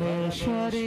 রামেশ্বরী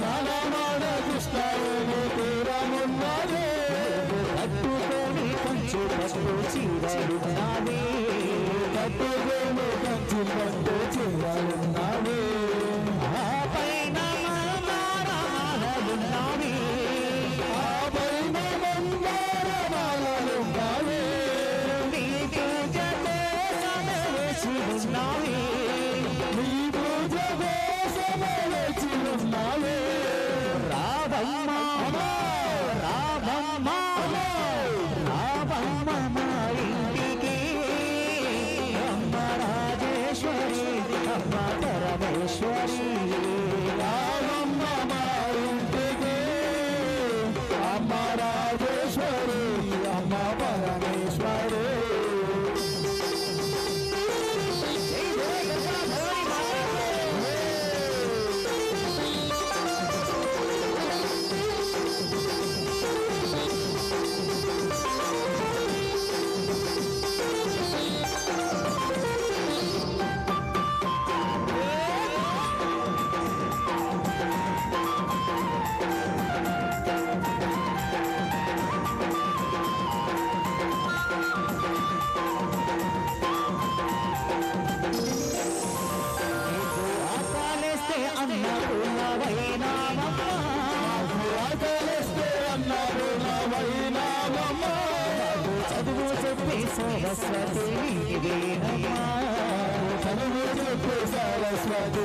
సలమాన కృష్ణాయని తీరమున్నాడే పట్టుకొని పంచు అన్నాడు నావైనామమ్మాకలిస్తే అన్నాడు నావైనామమ్మ చదువు చెప్పే సరస్వతి చదువు చెప్పే సరస్వతి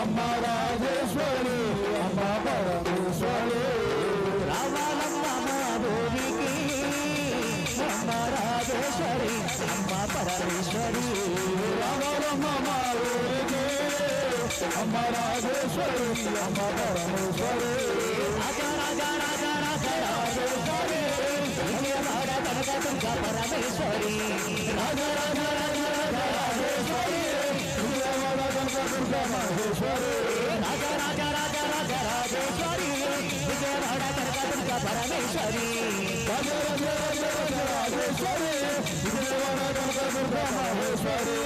అమ్మ రాజేశ్వరి అమ్మ పరమేశ్వరి రావాలమ్మ మా భూమికి అమ్మ రాజేశ్వరి అమ్మ పరమేశ్వరి. రావాలమ్మ మా ఊరికి అమ్మ రాజేశ్వరి అమ్మ పరమేశ్వరి. రాజా రాజా రాజా రాజా రాజేశ్వరి. పరమేశ్వరి. రాజా రాజా రాజా రాజా రాజేశ్వరి. राजा राजा राजा राजा राजेश्वरी विजय भाड़ा परमेश्वरी राजा राजेश्वरी परमेश्वरी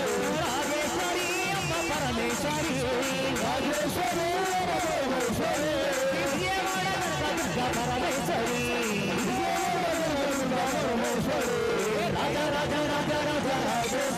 राजेश्वरी अम्मा परमेश्वरी राजा राजा राजा राजा राजेश्वरी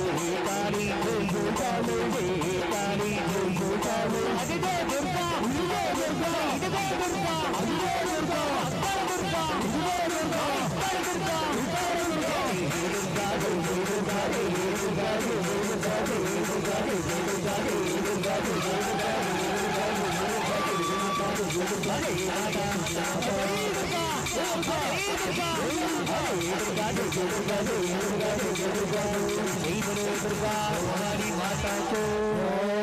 दुर्गा दुर्गा दुर्गा दुर्गा दुर्गा दुर्गा दुर्गा दुर्गा दुर्गा दुर्गा दुर्गा दुर्गा दुर्गा दुर्गा दुर्गा